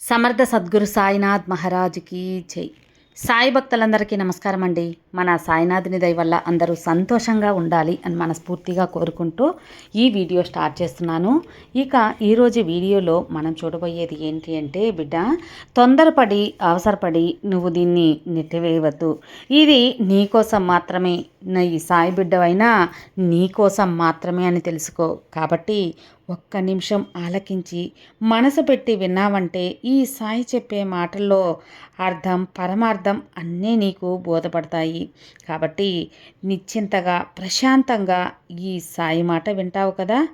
సమర్థ సద్గురు సాయినాథ్ మహారాజ్కి జై. సాయి భక్తులందరికీ నమస్కారం అండి. మన సాయినాథుని దయ వల్ల అందరూ సంతోషంగా ఉండాలి అని మనస్ఫూర్తిగా కోరుకుంటూ ఈ వీడియో స్టార్ట్ చేస్తున్నాను. ఇక ఈరోజు వీడియోలో మనం చూడబోయేది ఏంటి అంటే బిడ్డ తొందరపడి అవసరపడి నువ్వు దీన్ని నెట్టివేయవద్దు. ఇది నీకోసం మాత్రమే ఈ సాయి బిడ్డవైనా నీకోసం మాత్రమే అని తెలుసుకో. కాబట్టి ఒక్క నిమిషం ఆలకించి మనసు పెట్టి విన్నావంటే ఈ సాయి చెప్పే మాటల్లో అర్థం పరమార్థం అన్నీ నీకు బోధపడతాయి. కాబట్టి నిశ్చింతగా ప్రశాంతంగా ఈ సాయి మాట వింటావు కదా?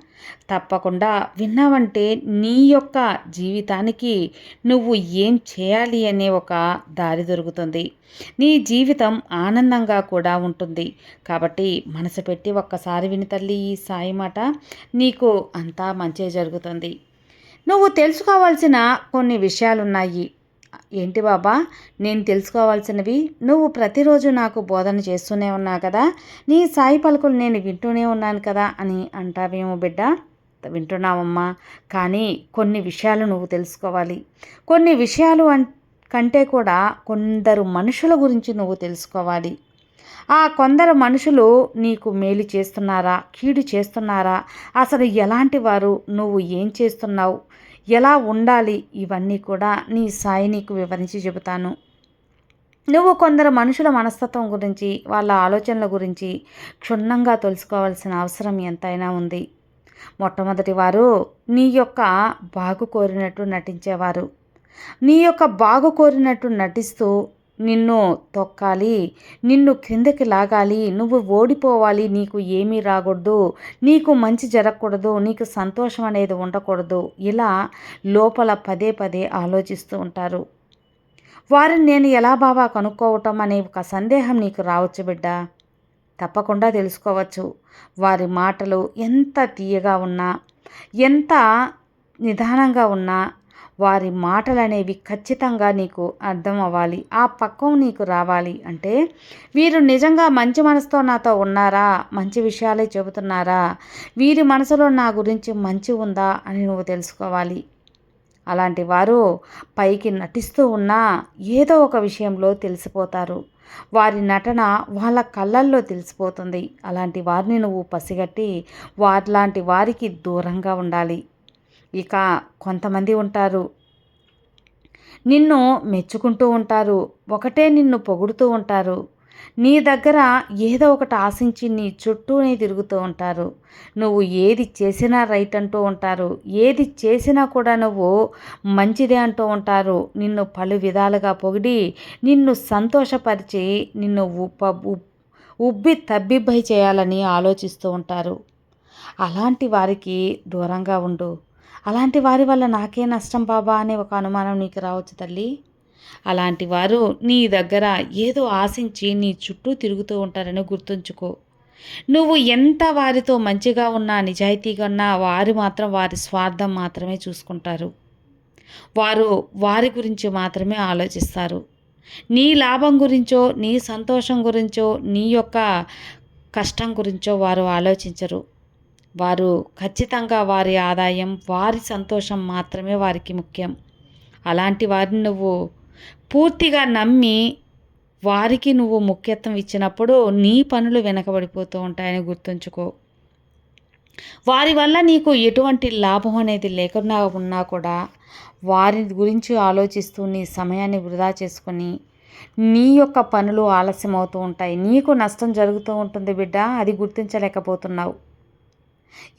తప్పకుండా విన్నావంటే నీ యొక్క జీవితానికి నువ్వు ఏం చేయాలి అనే ఒక దారి దొరుకుతుంది. నీ జీవితం ఆనందంగా కూడా ఉంటుంది. కాబట్టి మనసు పెట్టి ఒక్కసారి విని తల్లి ఈ సాయి మాట. నీకు అంతా మంచి జరుగుతుంది. నువ్వు తెలుసుకోవాల్సిన కొన్ని విషయాలున్నాయి. ఏంటి బాబా? నేను తెలుసుకోవాల్సినవి. నువ్వు ప్రతిరోజు నాకు బోధన చేస్తూనే ఉన్నావు కదా. నీ సాయి పలుకులు నేను వింటూనే ఉన్నాను కదా అని అంటావేమో బిడ్డ. వింటున్నావమ్మా. కానీ కొన్ని విషయాలు నువ్వు తెలుసుకోవాలి. కొన్ని విషయాలు కంటే కూడా కొందరు మనుషుల గురించి నువ్వు తెలుసుకోవాలి. ఆ కొందరు మనుషులు నీకు మేలు చేస్తున్నారా? కీడు చేస్తున్నారా? అసలు ఎలాంటి వారు? నువ్వు ఏం చేస్తున్నావు? ఎలా ఉండాలి? ఇవన్నీ కూడా నీ సాయి నీకు వివరించి చెబుతాను. నువ్వు కొందరు మనుషుల మనస్తత్వం గురించి వాళ్ళ ఆలోచనల గురించి క్షుణ్ణంగా తెలుసుకోవాల్సిన అవసరం ఎంతైనా ఉంది. మొట్టమొదటి వారు నీ యొక్క బాగు కోరినట్టు నటించేవారు. నీ యొక్క బాగు కోరినట్టు నటిస్తూ నిన్ను తొక్కాలి నిన్ను క్రిందకి లాగాలి నువ్వు ఓడిపోవాలి నీకు ఏమీ రాకూడదు నీకు మంచి జరగకూడదు నీకు సంతోషం అనేది ఉండకూడదు. ఇలా లోపల పదే పదే ఆలోచిస్తూ ఉంటారు. వారిని నేను ఎలా బాబా కనుక్కోవటం అనే ఒక సందేహం నీకు రావచ్చు బిడ్డ. తప్పకుండా తెలుసుకోవచ్చు. వారి మాటలు ఎంత తీయగా ఉన్నా ఎంత నిదానంగా ఉన్నా వారి మాటలనేవి ఖచ్చితంగా నీకు అర్థం అవ్వాలి. ఆ పక్కం నీకు రావాలి. అంటే వీరు నిజంగా మంచి మనసుతో నాతో ఉన్నారా? మంచి విషయాలే చెబుతున్నారా? వీరి మనసులో నా గురించి మంచి ఉందా అని నువ్వు తెలుసుకోవాలి. అలాంటి వారు పైకి నటిస్తూ ఉన్నా ఏదో ఒక విషయంలో తెలిసిపోతారు. వారి నటన వాళ్ళ కళ్ళల్లో తెలిసిపోతుంది. అలాంటి వారిని నువ్వు పసిగట్టి వారిలాంటి వారికి దూరంగా ఉండాలి. ఇక కొంతమంది ఉంటారు. నిన్ను మెచ్చుకుంటూ ఉంటారు. ఒకటే నిన్ను పొగుడుతూ ఉంటారు. నీ దగ్గర ఏదో ఒకటి ఆశించి నీ చుట్టూనే తిరుగుతూ ఉంటారు. నువ్వు ఏది చేసినా రైట్ అంటూ ఉంటారు. ఏది చేసినా కూడా నువ్వు మంచిదే అంటూ ఉంటారు. నిన్ను పలు విధాలుగా పొగిడి నిన్ను సంతోషపరిచి నిన్ను ఉప్ప ఉబ్బి తబ్బిబ్బై చేయాలని ఆలోచిస్తూ ఉంటారు. అలాంటి వారికి దూరంగా ఉండు. అలాంటి వారి వల్ల నాకే నష్టం బాబా అనే ఒక అనుమానం నీకు రావచ్చు తల్లి. అలాంటి వారు నీ దగ్గర ఏదో ఆశించి నీ చుట్టూ తిరుగుతూ ఉంటారని గుర్తుంచుకో. నువ్వు ఎంత వారితో మంచిగా ఉన్నా నిజాయితీగా ఉన్నా వారు మాత్రం వారి స్వార్థం మాత్రమే చూసుకుంటారు. వారు వారి గురించి మాత్రమే ఆలోచిస్తారు. నీ లాభం గురించో నీ సంతోషం గురించో నీ యొక్క కష్టం గురించో వారు ఆలోచించరు. వారు ఖచ్చితంగా వారి ఆదాయం వారి సంతోషం మాత్రమే వారికి ముఖ్యం. అలాంటి వారిని నువ్వు పూర్తిగా నమ్మి వారికి నువ్వు ముఖ్యత్వం ఇచ్చినప్పుడు నీ పనులు వెనకబడిపోతూ ఉంటాయని గుర్తుంచుకో. వారి వల్ల నీకు ఎటువంటి లాభం అనేది లేకుండా ఉన్నా కూడా వారి గురించి ఆలోచిస్తూ నీ సమయాన్ని వృధా చేసుకొని నీ యొక్క పనులు ఆలస్యం అవుతూ ఉంటాయి. నీకు నష్టం జరుగుతూ ఉంటుంది బిడ్డ అది గుర్తించలేకపోతున్నావు.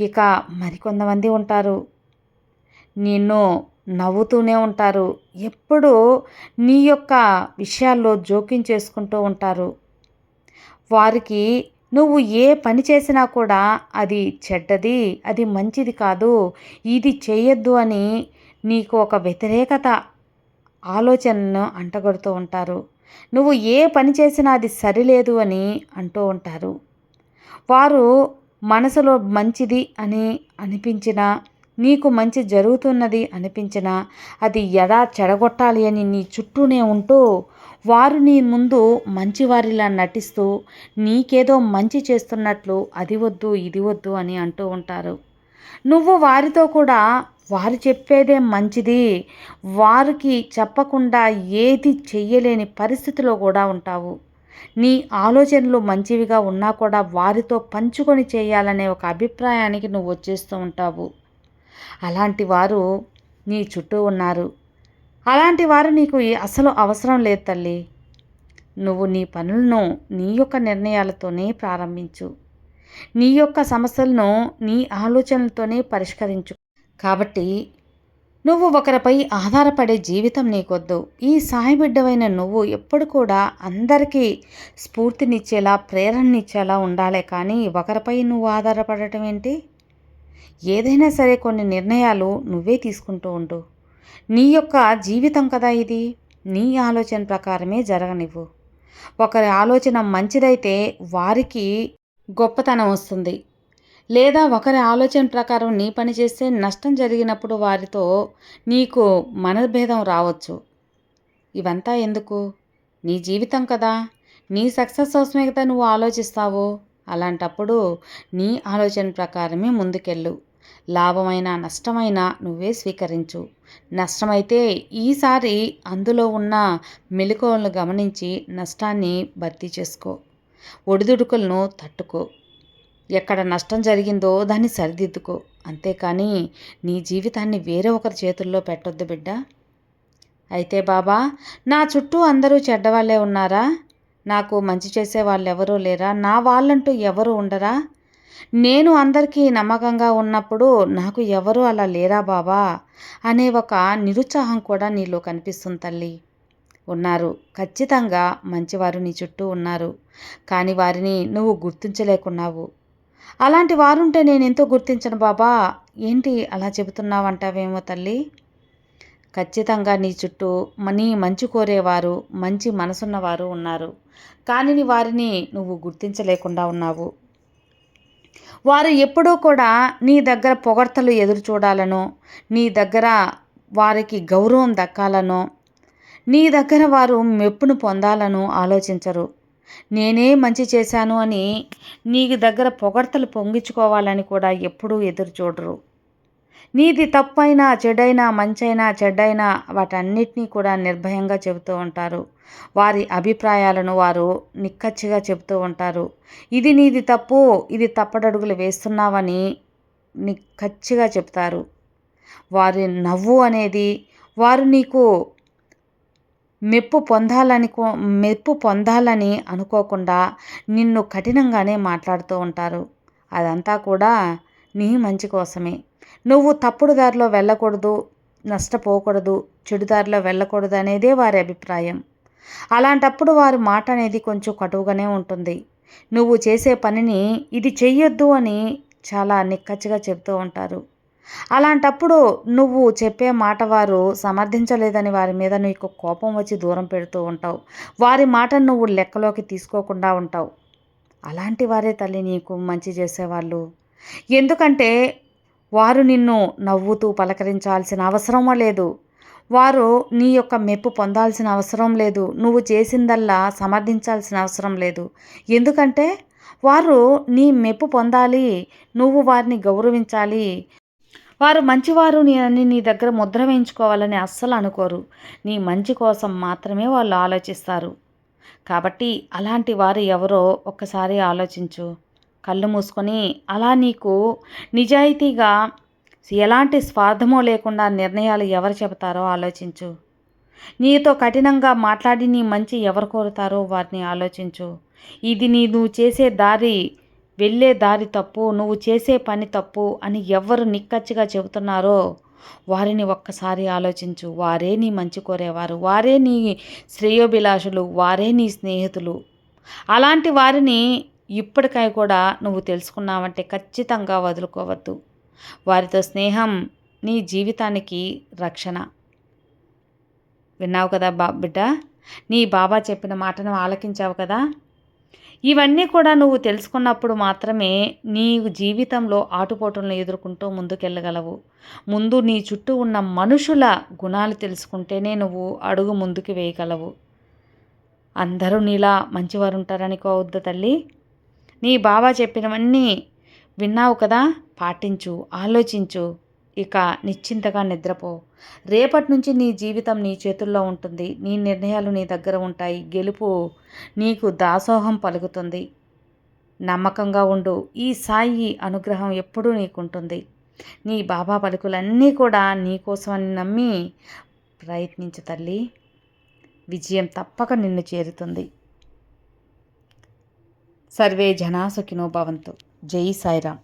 ఇక మరికొంతమంది ఉంటారు. నిన్ను నవ్వుతూనే ఉంటారు. ఎప్పుడూ నీ యొక్క విషయాల్లో జోక్యం చేసుకుంటూ ఉంటారు. వారికి నువ్వు ఏ పని చేసినా కూడా అది చెడ్డది అది మంచిది కాదు ఇది చేయొద్దు అని నీకు ఒక వ్యతిరేకత ఆలోచనను అంటగడుతూ ఉంటారు. నువ్వు ఏ పని చేసినా అది సరిలేదు అని అంటూ ఉంటారు. వారు మనసులో మంచిది అని అనిపించినా నీకు మంచి జరుగుతున్నది అనిపించినా అది ఎడా చెడగొట్టాలి అని నీ చుట్టూనే ఉంటూ వారు నీ ముందు మంచివారిలా నటిస్తూ నీకేదో మంచి చేస్తున్నట్లు అది వద్దు ఇది వద్దు అని అంటూ ఉంటారు. నువ్వు వారితో కూడా వారు చెప్పేదే మంచిది వారికి చెప్పకుండా ఏది చెయ్యలేని పరిస్థితిలో కూడా ఉంటావు. నీ ఆలోచనలు మంచివిగా ఉన్నా కూడా వారితో పంచుకొని చేయాలనే ఒక అభిప్రాయానికి నువ్వు వచ్చేస్తూ ఉంటావు. అలాంటి వారు నీ చుట్టూ ఉన్నారు. అలాంటి వారు నీకు అసలు అవసరం లేదు తల్లి. నువ్వు నీ పనులను నీ యొక్క నిర్ణయాలతోనే ప్రారంభించు. నీ యొక్క సమస్యలను నీ ఆలోచనలతోనే పరిష్కరించు. కాబట్టి నువ్వు ఒకరిపై ఆధారపడే జీవితం నీకొద్దు. ఈ సాయి బిడ్డవైన నువ్వు ఎప్పుడు కూడా అందరికీ స్ఫూర్తినిచ్చేలా ప్రేరణనిచ్చేలా ఉండాలి కానీ ఒకరిపై నువ్వు ఆధారపడటం ఏంటి? ఏదైనా సరే కొన్ని నిర్ణయాలు నువ్వే తీసుకుంటూ ఉండు. నీ యొక్క జీవితం కదా ఇది? నీ ఆలోచన ప్రకారమే జరగనివ్వు. ఒకరి ఆలోచన మంచిదైతే వారికి గొప్పతనం వస్తుంది. లేదా ఒకరి ఆలోచన ప్రకారం నీ పని చేస్తే నష్టం జరిగినప్పుడు వారితో నీకు మనభేదం రావచ్చు. ఇవంతా ఎందుకు? నీ జీవితం కదా. నీ సక్సెస్ కోసమే కదా నువ్వు ఆలోచిస్తావు. అలాంటప్పుడు నీ ఆలోచన ప్రకారమే ముందుకెళ్ళు. లాభమైన నష్టమైన నువ్వే స్వీకరించు. నష్టమైతే ఈసారి అందులో ఉన్న మెలకువలను గమనించి నష్టాన్ని భర్తీ చేసుకో. ఒడిదుడుకులను తట్టుకో. ఎక్కడ నష్టం జరిగిందో దాన్ని సరిదిద్దుకో. అంతేకాని నీ జీవితాన్ని వేరే ఒకరి చేతుల్లో పెట్టొద్దు బిడ్డ. అయితే బాబా నా చుట్టూ అందరూ చెడ్డవాళ్ళే ఉన్నారా? నాకు మంచి చేసే వాళ్ళు ఎవరూ లేరా? నా వాళ్ళంటూ ఎవరు ఉండరా? నేను అందరికీ నమ్మకంగా ఉన్నప్పుడు నాకు ఎవరు అలా లేరా బాబా? అనే ఒక నిరుత్సాహం కూడా నీలో కనిపిస్తుంది తల్లి. ఉన్నారు. ఖచ్చితంగా మంచివారు నీ చుట్టూ ఉన్నారు. కానీ వారిని నువ్వు గుర్తించలేకున్నావు. అలాంటి వారుంటే నేను ఎంతో గుర్తించను బాబా. ఏంటి అలా చెబుతున్నావంటావేమో తల్లి? ఖచ్చితంగా నీ చుట్టూ నీ మంచి కోరేవారు మంచి మనసున్నవారు ఉన్నారు. కానీ వారిని నువ్వు గుర్తించలేకుండా ఉన్నావు. వారు ఎప్పుడూ కూడా నీ దగ్గర పొగడ్తలు ఎదురు చూడాలనో నీ దగ్గర వారికి గౌరవం దక్కాలనో నీ దగ్గర వారు మెప్పును పొందాలను ఆలోచించరు. నేనే మంచి చేశాను అని నీకు దగ్గర పొగడ్తలు పొంగించుకోవాలని కూడా ఎప్పుడూ ఎదురు చూడరు. నీది తప్పైనా చెడైనా మంచైనా చెడ్డైనా వాటన్నిటినీ కూడా నిర్భయంగా చెబుతూ ఉంటారు. వారి అభిప్రాయాలను వారు నిక్కచ్చిగా చెబుతూ ఉంటారు. ఇది నీది తప్పు ఇది తప్పడడుగులు వేస్తున్నావని నిక్కచ్చిగా చెప్తారు వారి నవ్వు అనేది వారు నీకు మెప్పు పొందాలని మెప్పు పొందాలని అనుకోకుండా నిన్ను కఠినంగానే మాట్లాడుతూ ఉంటారు. అదంతా కూడా నీ మంచి కోసమే. నువ్వు తప్పుడు దారిలో వెళ్ళకూడదు నష్టపోకూడదు చెడుదారిలో వెళ్ళకూడదు అనేదే వారి అభిప్రాయం. అలాంటప్పుడు వారి మాట అనేది కొంచెం కటువుగానే ఉంటుంది. నువ్వు చేసే పనిని ఇది చెయ్యొద్దు అని చాలా నిక్కచ్చిగా చెబుతూ ఉంటారు. అలాంటప్పుడు నువ్వు చెప్పే మాట వారు సమర్థించలేదని వారి మీద నీకు కోపం వచ్చి దూరం పెడుతూ ఉంటావు. వారి మాటను నువ్వు లెక్కలోకి తీసుకోకుండా ఉంటావు. అలాంటి వారే తల్లి నీకు మంచి చేసేవాళ్ళు. ఎందుకంటే వారు నిన్ను నవ్వుతూ పలకరించాల్సిన అవసరమో లేదు. వారు నీ యొక్క మెప్పు పొందాల్సిన అవసరం లేదు. నువ్వు చేసిందల్లా సమర్థించాల్సిన అవసరం లేదు. ఎందుకంటే వారు నీ మెప్పు పొందాలి. నువ్వు వారిని గౌరవించాలి. వారు మంచివారు అని నీ దగ్గర ముద్ర వేయించుకోవాలని అస్సలు అనుకోరు. నీ మంచి కోసం మాత్రమే వాళ్ళు ఆలోచిస్తారు. కాబట్టి అలాంటి వారు ఎవరో ఒక్కసారి ఆలోచించు. కళ్ళు మూసుకొని అలా నీకు నిజాయితీగా ఎలాంటి స్వార్థమో లేకుండా నిర్ణయాలు ఎవరు చెబుతారో ఆలోచించు. నీతో కఠినంగా మాట్లాడి నీ మంచి ఎవరు కోరుతారో వారిని ఆలోచించు. ఇది నీ నువ్వు చేసే దారి వెళ్ళే దారి తప్పు నువ్వు చేసే పని తప్పు అని ఎవరు నిక్కచ్చిగా చెబుతున్నారో వారిని ఒక్కసారి ఆలోచించు. వారే నీ మంచి కోరేవారు. వారే నీ శ్రేయోభిలాషులు. వారే నీ స్నేహితులు. అలాంటి వారిని ఇప్పటికై కూడా నువ్వు తెలుసుకున్నావంటే ఖచ్చితంగా వదులుకోవద్దు. వారితో స్నేహం నీ జీవితానికి రక్షణ. విన్నావు కదా బా బిడ్డ? నీ బాబా చెప్పిన మాటను ఆలకించావు కదా? ఇవన్నీ కూడా నువ్వు తెలుసుకున్నప్పుడు మాత్రమే నీ జీవితంలో ఆటుపోటులను ఎదుర్కొంటూ ముందుకెళ్ళగలవు. ముందు నీ చుట్టూ ఉన్న మనుషుల గుణాలు తెలుసుకుంటేనే నువ్వు అడుగు ముందుకు వేయగలవు. అందరూ నీలా మంచివారు ఉంటారనుకోవద్దు తల్లి. నీ బాబా చెప్పినవన్నీ విన్నావు కదా? పాటించు ఆలోచించు. ఇక నిశ్చింతగా నిద్రపో. రేపటి నుంచి నీ జీవితం నీ చేతుల్లో ఉంటుంది. నీ నిర్ణయాలు నీ దగ్గర ఉంటాయి. గెలుపు నీకు దాసోహం పలుకుతుంది. నమ్మకంగా ఉండు. ఈ సాయి అనుగ్రహం ఎప్పుడూ నీకుంటుంది. నీ బాబా పలుకులన్నీ కూడా నీకోసమని నమ్మి ప్రయత్నించు తల్లి. విజయం తప్పక నిన్ను చేరుతుంది. సర్వే జనా సుఖినో భవంతు. జై సాయిరామ్.